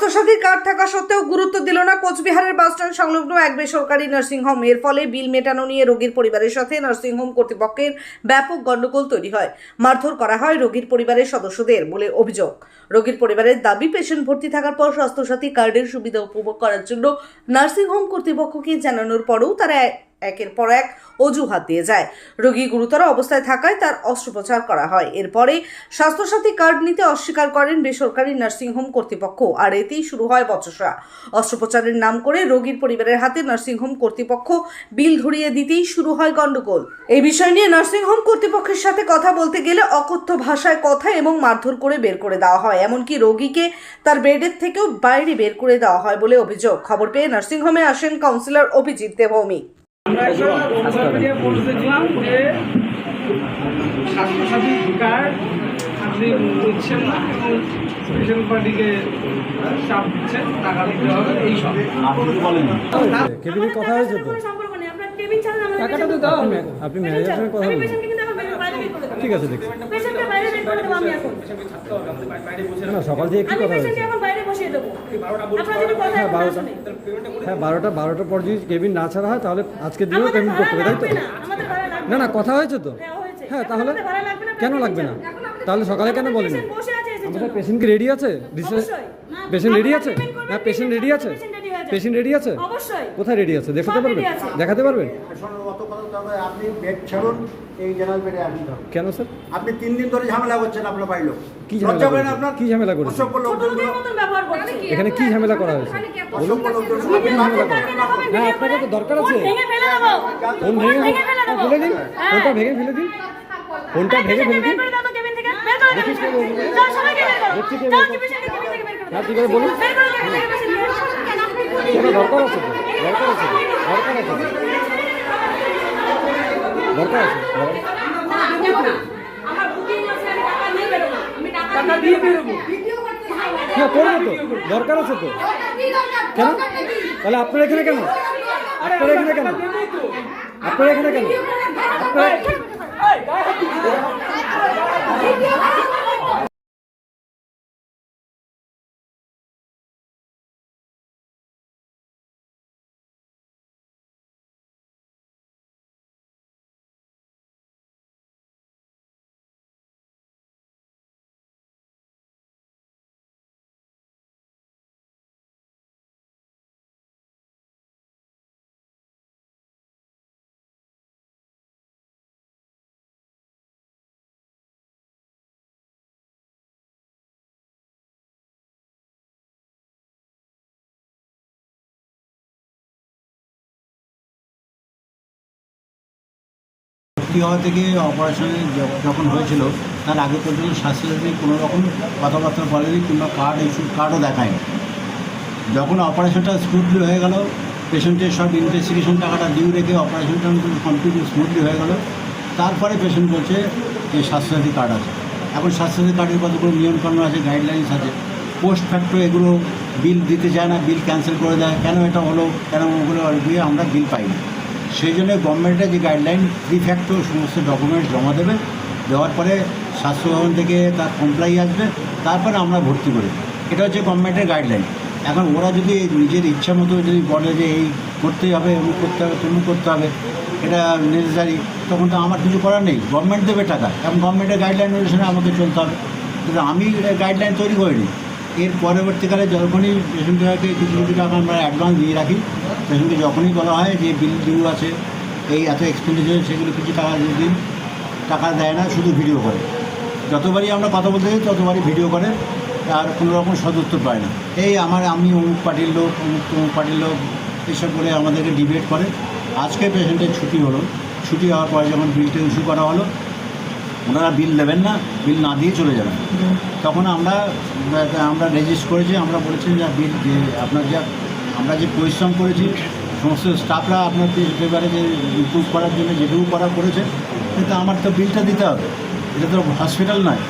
Swasthya Sathi card থাকা সত্ত্বেও গুরুত্ব দিল না কোচবিহারের বাসস্ট্যান্ড সংলগ্ন এক বেসরকারি নার্সিংহোম। এর ফলে বিল মেটানো নিয়ে রোগীর পরিবারের সাথে নার্সিংহোম কর্তৃপক্ষের ব্যাপক গণ্ডগোল তৈরি হয়। মারধর করা হয় রোগীর পরিবারের সদস্যদের বলে অভিযোগ। রোগীর পরিবারের দাবি, পেশেন্ট ভর্তি থাকার পর স্বাস্থ্যসাথী কার্ডের সুবিধা উপভোগ করার জন্য নার্সিংহোম কর্তৃপক্ষকে জানানোর পরেও তারা একের পর এক অজুহাত দিয়ে যায়। রোগী গুরুতর অবস্থায় থাকায় তার অস্ত্রোপচার করা হয়। এরপরে স্বাস্থ্যসাথী কার্ড নিতে অস্বীকার করেন বেসরকারি নার্সিংহোম কর্তৃপক্ষ, আর এতেই শুরু হয় বচসা। অস্ত্রোপচারের নাম করে রোগীর পরিবারের হাতে নার্সিংহোম কর্তৃপক্ষ বিল ধরিয়ে দিতেই শুরু হয় গন্ডগোল এই বিষয় নিয়ে নার্সিংহোম কর্তৃপক্ষের সাথে কথা বলতে গেলে অকথ্য ভাষায় কথা এবং মারধর করে বের করে দেওয়া হয়। এমনকি রোগীকে তার বেডের থেকেও বাইরে বের করে দেওয়া হয় বলে অভিযোগ। খবর পেয়ে নার্সিংহোমে আসেন কাউন্সিলর অভিজিৎ দেবভৌমিক আমরা একটা সোশ্যাল মিডিয়া পোস্ট দেখলাম যে স্বাস্থ্যসাথী কার্ড আপনি দিচ্ছেন না এবং পার্টিকে চাপ দিচ্ছেন টাকা দিতে হবে কেবিনে কথা হয়েছে তো? টাকাটা তো দাও। আপনি ম্যানেজারের সঙ্গে কথা বলুন। ঠিক আছে দেখছি। পেশেন্টকে করে দেবো আমি এখন। না না সকাল থেকে কি কথা হয়েছে। এখন বাইরে বসিয়ে দেবো। আপনারা যদি কথা হ্যাঁ বারোটা হ্যাঁ বারোটা বারোটার পর যদি কেবিন না ছাড়া হয় তাহলে আজকে দিনেও আমাদের পেমেন্ট ভাড়া করতে হবে তাই তো? না আমাদের ভাড়া লাগবে না না কথা হয়েছে তো। হ্যাঁ, হয়েছে। হ্যাঁ তাহলে আমাদের ভাড়া লাগবে না, কেন লাগবে না? তাহলে সকালে কেন বলেনি পেশেন্ট বসে আছে এসে আমাদের পেশেন্ট কি রেডি আছে। পেশেন্ট রেডি আছে? হ্যাঁ পেশেন্ট রেডি আছে হয়ে। পেশেন্ট রেডি আছে। কোথায় রেডি আছে? দেখাতে পারবেন। দেখাতে পারবেন? হবে, আপনি বেড ছাড়ুন এই জেনারেল বেডে আসুন। তো। কেন স্যার? আপনি তিন দিন ধরে ঝামেলা করছেন আপনার বাড়ির লোক। কি ঝামেলা লজ্জা করে না আপনার? কি ঝামেলা করেছে? অসভ্য লোকজন এখানে কি ঝামেলা করা হয়েছে? অসভ্য লোকজন আপনি ঝামেলা না করা হ্যাঁ আপনাকে তো দরকার আছে। ফোন ভেঙে ফেলে দিন। হ্যাঁ। ফোনটা ভেঙে ফেলে দিন। ফোনটা ভেঙে ফেলে দিন। হ্যাঁ ঠিক আছে বলুন। আছে? দরকার আছে? দরকার আছে? দিয়ে আছে হ্যাঁ করব তো। দরকার আছে তো। কেন? তাহলে আপনার এখানে কেন? আপনার এখানে কেন? আপনার এখানে কেন? আপনারা ভর্তি হওয়া থেকে অপারেশনে যখন হয়েছিল, তার আগে পর্যন্ত স্বাস্থ্যসাথী কোনো রকম কথাবার্তা বলেনি কিংবা কার্ড ইস্যু কার্ডও দেখায়নি। যখন অপারেশনটা স্মুথলি হয়ে গেল, পেশেন্টের সব ইনভেস্টিগেশন টাকাটা ডিউ রেখে অপারেশনটা কমপ্লিট স্মুথলি হয়ে গেল, তারপরে পেশেন্ট বলছে যে স্বাস্থ্যসাথী কার্ড আছে। এখন স্বাস্থ্যসাথী কার্ডের কতগুলো নিয়মকানুন আছে গাইডলাইন্স আছে। পোস্ট ফ্যাক্টর এগুলো বিল দিতে চায় না বিল ক্যান্সেল করে দেয়। কেন এটা হলো, কেন ওগুলো দিয়ে আমরা বিল পাই না সেই জন্য গভর্নমেন্টের যে গাইডলাইন থ্রি ফ্যাক্টর সমস্ত ডকুমেন্টস জমা দেবে। দেওয়ার পরে স্বাস্থ্যভবন থেকে তার কমপ্লাই আসবে। তারপরে আমরা ভর্তি করি। এটা হচ্ছে গভর্নমেন্টের গাইডলাইন এখন ওরা যদি নিজের ইচ্ছা মতো যদি বলে যে এই করতেই হবে, অমুক করতে হবে, তমুক করতে হবে, এটা নেসেসারি তখন তো আমার কিছু করার নেই। গভর্নমেন্ট দেবে টাকা। এবং গভর্নমেন্টের গাইডলাইন অনুসারে আমাকে চলতে হবে। কিন্তু আমি গাইডলাইন তৈরি করিনি। এর পরবর্তীকালে যখনই পেশেন্টকে কিছু কিছু টাকা আমরা অ্যাডভান্স দিয়ে রাখি, পেশেন্টকে যখনই বলা হয় যে বিল ডিউ আছে, এই এত এক্সপেন্ডিচার সেগুলো কিছু টাকা দিয়ে দিন। টাকা দেয় না, শুধু ভিডিও করে। যতবারই আমরা কথা বলতে যাই, ততবারই ভিডিও করে, আর কোনো রকম সদুত্তর পায় না। এই আমার, আমি অমুক পার্টির লোক, অমুক তমুক পার্টির লোক, এসব করে আমাদেরকে ডিবেট করে। আজকে পেশেন্টের ছুটি হলো। ছুটি হওয়ার পরে যখন বিলটা ইস্যু করা হলো ওনারা বিল দেবেন না, বিল না দিয়ে চলে যাবেন। তখন আমরা আমরা রেজিস্ট করেছি, আমরা বলেছি যে বিল যে আপনার যা, আমরা যে পরিশ্রম করেছি, সমস্ত স্টাফরা আপনার পেপারে যে ইম্প্রুভ করার জন্য যেটুকু করা করেছে, কিন্তু আমার তো বিলটা দিতে হবে। এটা তো হসপিটাল নয়।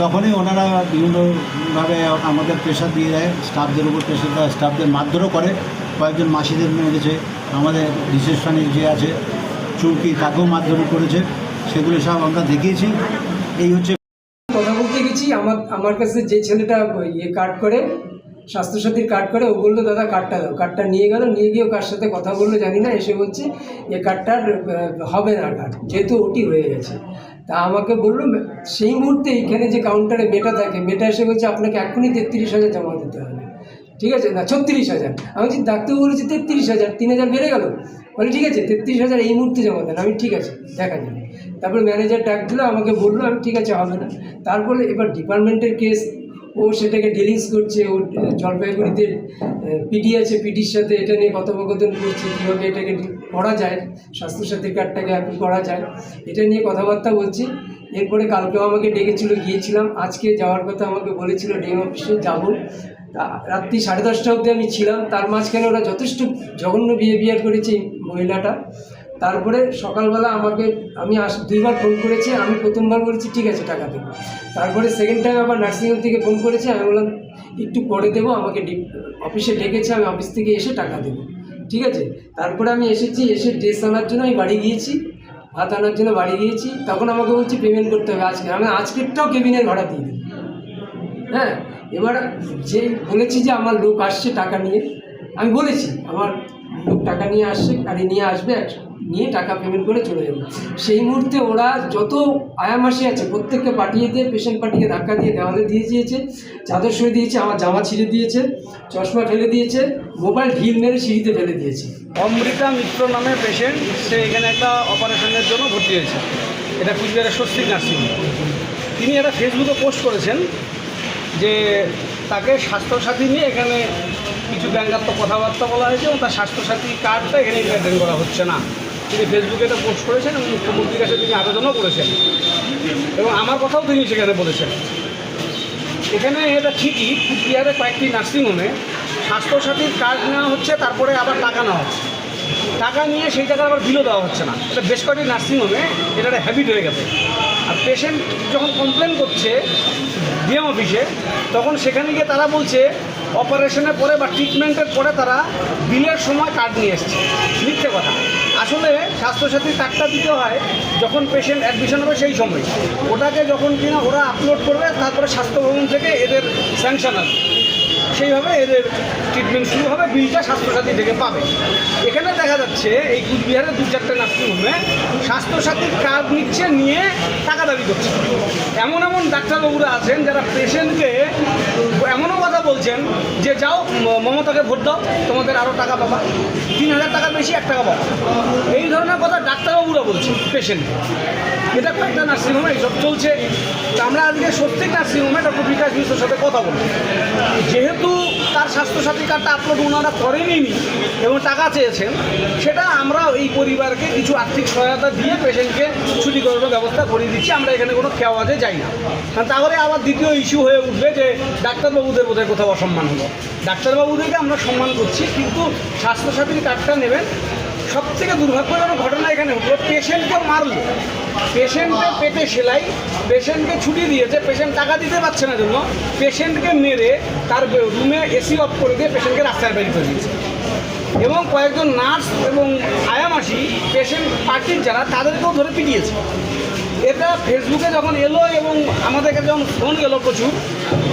তখনই ওনারা বিভিন্নভাবে আমাদের প্রেশার দিয়ে দেয় স্টাফদের উপর প্রেশার দেয় স্টাফদের মারধরও করে। কয়েকজন মাসিদের মেরেছে, আমাদের রিসেপশনে যে আছে, চুমকি তাকেও মারধর করেছে। সেগুলো সব আমরা দেখিয়েছি। এই হচ্ছে কথা বলতে গেছি আমার আমার কাছে যে ছেলেটা ইয়ে কার্ড করে, স্বাস্থ্যসাথীর কার্ড করে, ও বলল, দাদা কার্ডটা দাও। কার্ডটা নিয়ে গেল, নিয়ে গিয়ে কার সাথে কথা বলল জানি না, এসে বলছে, এ কার্ডটার হবে না কার্ড যেহেতু ওটি হয়ে গেছে। তা আমাকে বলল সেই মুহূর্তে এইখানে যে কাউন্টারে মেটা থাকে মেটা এসে বলছে, আপনাকে এখনই তেত্রিশ হাজার জমা দিতে হবে। ঠিক আছে? না, ছত্রিশ হাজার। আমি বলছি, ডাক্তারবাবু বলেছি তেত্রিশ হাজার, তিন হাজার বেড়ে গেল? বলে, ঠিক আছে, তেত্রিশ হাজার এই মুহূর্তে জমা দেন। আমি ঠিক আছে, দেখা যাবে তারপরে ম্যানেজার ডাক দিল, আমাকে বলল, আমি ঠিক আছে, হবে না। তারপরে এবার ডিপার্টমেন্টের কেস ও সেটাকে ডিলিংস করছে, ও জলপাইগুড়িতে পিডি আছে পিডির সাথে এটা নিয়ে কথোপকথন করছে, কীভাবে এটাকে করা যায়, স্বাস্থ্যসাথী কার্ডটাকে অ্যাপ্রুভ করা যায়, এটা নিয়ে কথাবার্তা বলছি। এরপরে কালকেও আমাকে ডেকেছিল, গিয়েছিলাম। আজকে যাওয়ার কথা আমাকে বলেছিল, ডিএম অফিসে যাব। রাত্রি সাড়ে দশটা অবধি আমি ছিলাম। তার মাঝখানে ওরা যথেষ্ট জঘন্য বিহেভিয়ার করেছে মহিলাটা। তারপরে সকালবেলা আমাকে, আমি আস, দুইবার ফোন করেছি, আমি প্রথমবার বলেছি, ঠিক আছে, টাকা দেবো তারপরে সেকেন্ড টাইম আবার নার্সিংহোম থেকে ফোন করেছি, আমি বললাম, একটু পরে দেবো, আমাকে ডি- অফিসে ডেকেছে, আমি অফিস থেকে এসে টাকা দেবো। ঠিক আছে? তারপরে আমি এসেছি, এসে ড্রেস আনার জন্য আমি বাড়ি গিয়েছি, ভাত আনার জন্য বাড়ি গিয়েছি, তখন আমাকে বলছি পেমেন্ট করতে হবে আজকে। আমি আজকেরটাও কেবিনের ভাড়া দিয়ে দিই হ্যাঁ? এবার যে বলেছি যে আমার লোক আসছে টাকা নিয়ে, আমি বলেছি, আমার লোক টাকা নিয়ে আসছে, গাড়ি নিয়ে আসবে এক- নিয়ে টাকা পেমেন্ট করে চলে যাবে। সেই মুহূর্তে ওরা যত আয়ামাসি আছে, প্রত্যেককে পাঠিয়ে দিয়ে পেশেন্ট পাঠিয়ে ধাক্কা দিয়ে দেওয়ালে দিয়ে দিয়েছে, চাদর সরে দিয়েছে, আমার জামা ছিঁড়ে দিয়েছে, চশমা ফেলে দিয়েছে মোবাইল ঢিল মেরে সিঁড়িতে ফেলে দিয়েছে। অমৃতা মিত্র নামে পেশেন্ট সে এখানে একটা অপারেশনের জন্য ভর্তি হয়েছে। এটা কুচবিহারের স্বস্তিক নার্সিং তিনি একটা ফেসবুকে পোস্ট করেছেন যে তাকে স্বাস্থ্যসাথী নিয়ে এখানে কিছু ব্যঙ্গাত্মক কথাবার্তা বলা হয়েছে এবং তার স্বাস্থ্যসাথী কার্ডটা এখানে মেনটেন করা হচ্ছে না। তিনি ফেসবুকে এটা পোস্ট করেছেন এবং মুখ্যমন্ত্রীর কাছে তিনি আবেদনও করেছেন। এবং আমার কথাও তিনি সেখানে বলেছেন। এখানে এটা ঠিকই, কুচবিহারে কয়েকটি নার্সিংহোমে স্বাস্থ্যসাথীর কার্ড নেওয়া হচ্ছে, তারপরে আবার টাকা নেওয়া হচ্ছে। টাকা নিয়ে সেই টাকা আবার বিলও দেওয়া হচ্ছে না। এটা বেশ কয়েকটি নার্সিংহোমে এটা একটা হ্যাবিট হয়ে গেছে। আর পেশেন্ট যখন কমপ্লেন করছে ডিএম অফিসে তখন সেখানে গিয়ে তারা বলছে অপারেশনের পরে বা ট্রিটমেন্টের পরে তারা বিলের সময় কার্ড নিয়ে এসছে। মিথ্যে কথা। আসলে স্বাস্থ্যসাথী কার্ডটা দিতে হয় যখন পেশেন্ট অ্যাডমিশন হবে সেই সময়। ওটাকে যখন কিনা ওরা আপলোড করবে, তারপরে স্বাস্থ্য ভবন থেকে এদের স্যাংশন আসবে। সেইভাবে এদের ট্রিটমেন্ট শুরু হবে, বিলটা স্বাস্থ্যসাথী থেকে পাবে। এখানে দেখা যাচ্ছে, এই কুচবিহারের দু চারটে নার্সিংহোমে স্বাস্থ্যসাথীর কার্ড নিচ্ছে, নিয়ে টাকা দাবি করছে। এমন এমন ডাক্তারবাবুরা আছেন যারা পেশেন্টকে, এমনও কথা বলছেন যে, যাও মমতাকে ভোট দাও, তোমাদের আরও টাকা পাবা। তিন হাজার টাকা বেশি, এক টাকা পাবা। এই ধরনের কথা ডাক্তারবাবুরা বলছে পেশেন্টকে এটা কয়েকটা নার্সিংহোমে এইসব চলছে। আমরা আজকে সত্যি নার্সিংহোমে ডক্টর বিকাশ মিশ্রের সাথে কথা বলি যেহেতু তার স্বাস্থ্যসাথী কার্ডটা আপলোড ওনারা করেনি এবং টাকা চেয়েছেন, সেটা আমরা এই পরিবারকে কিছু আর্থিক সহায়তা দিয়ে পেশেন্টকে ছুটি করানোর ব্যবস্থা করে দিচ্ছি, আমরা এখানে কোনো খেওয়াজে যাই না। কারণ তাহলে আবার দ্বিতীয় ইস্যু হয়ে উঠবে যে ডাক্তারবাবুদের বোধহয় কোথাও অসম্মান হলো। ডাক্তারবাবুদেরকে আমরা সম্মান করছি, কিন্তু স্বাস্থ্যসাথীর কার্ডটা নেবেন সব থেকে দুর্ভাগ্যজনক ঘটনা এখানে হলো পেশেন্টকে মারলো। পেশেন্টকে পেটে সেলাই পেশেন্টকে ছুটি দিয়েছে পেশেন্ট টাকা দিতে পারছে না জন্য পেশেন্টকে মেরে তার রুমে এসি অফ করে দিয়ে পেশেন্টকে রাস্তায় বেরিয়ে করে দিয়েছে। এবং কয়েকজন নার্স এবং আয়ামাসি পেশেন্ট পার্টির যারা, তাদেরকেও ধরে পিটিয়েছে। এটা ফেসবুকে যখন এলো এবং আমাদের কাছে যখন ফোন এলো প্রচুর,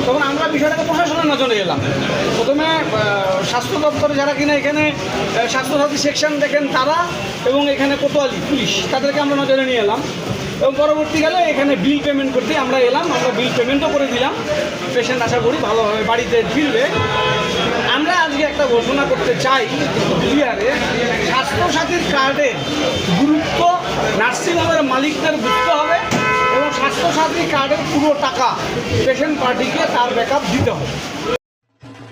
তখন আমরা বিষয়টাকে প্রশাসনের নজরে এলাম। প্রথমে স্বাস্থ্য দপ্তরে যারা কিনা এখানে স্বাস্থ্যসাথী সেকশন দেখেন তারা এবং এখানে কোতোয়ালি পুলিশ, তাদেরকে আমরা নজরে নিয়ে এলাম। এবং পরবর্তীকালে এখানে বিল পেমেন্ট করতে আমরা এলাম, আমরা বিল পেমেন্টও করে দিলাম। পেশেন্ট আশা করি ভালোভাবে বাড়িতে ফিরবে। আমরা আজকে একটা ঘোষণা করতে চাই, বিহারে স্বাস্থ্যসাথীর কার্ডের গুরুত্ব নার্সিংহোমের মালিকদের বুঝতে হবে এবং স্বাস্থ্যসাথী কার্ডের পুরো টাকা পেশেন্ট পার্টিকে তার ব্যাকআপ দিতে হবে।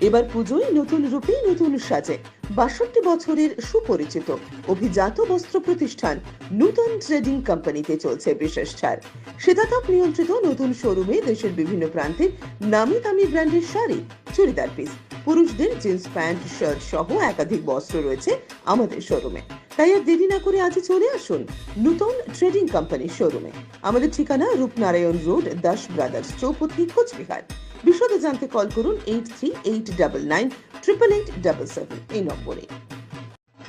এবার পুজোয় নতুন রূপে নতুন সাজে, বাষট্টি বছরের সুপরিচিত অভিজাত বস্ত্র প্রতিষ্ঠান নূতন ট্রেডিং কোম্পানিতে চলছে বিশেষ ছাড়। শীতাতাপ নিয়ন্ত্রিত নতুন শোরুমে দেশের বিভিন্ন প্রান্তের নামি দামি ব্র্যান্ডের শাড়ি, চুড়িদার পিস, পুরুষদের জিন্স প্যান্ট, শার্ট সহ একাধিক বস্ত্র রয়েছে আমাদের শোরুমে। তাই আর দেরি না করে আজই চলে আসুন নতুন ট্রেডিং কোম্পানির শোরুমে আমাদের ঠিকানা রূপনারায়ণ রোড দাস ব্রাদার্স চৌপতি, কোচবিহার। বিশদে জানতে কল করুন eight three eight double nine triple eight double seven এই নম্বরে।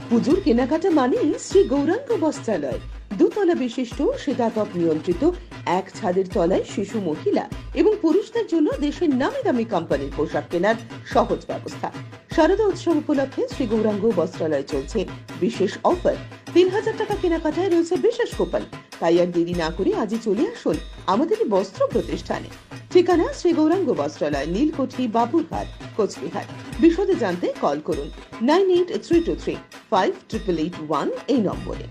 পুজোর কেনাকাটা মানেই শ্রী গৌরাঙ্গ বস্ত্রালয়। দুতলা বিশিষ্ট শীতাতপ নিয়ন্ত্রিত এক ছাদের তলায় শিশু মহিলা এবং পুরুষদের জন্য দেশের নামি দামি কোম্পানির পোশাক কেনার সহজ ব্যবস্থা। শারদা উৎসব উপলক্ষে শ্রী গৌরাঙ্গ বস্ত্রালয়ে চলছে বিশেষ অফার। তিন হাজার টাকা কেনাকাটায় রয়েছে বিশেষ কুপন। তাই আর দেরি না করে আজই চলে আসুন আমাদের বস্ত্র প্রতিষ্ঠানে। ঠিকানা শ্রী গৌরাঙ্গ বস্ত্রালয়, নীলকুঠি, বাবুরহাট, কোচবিহার। বিশদে জানতে কল করুন nine eight three two three five triple eight one এই নম্বরে।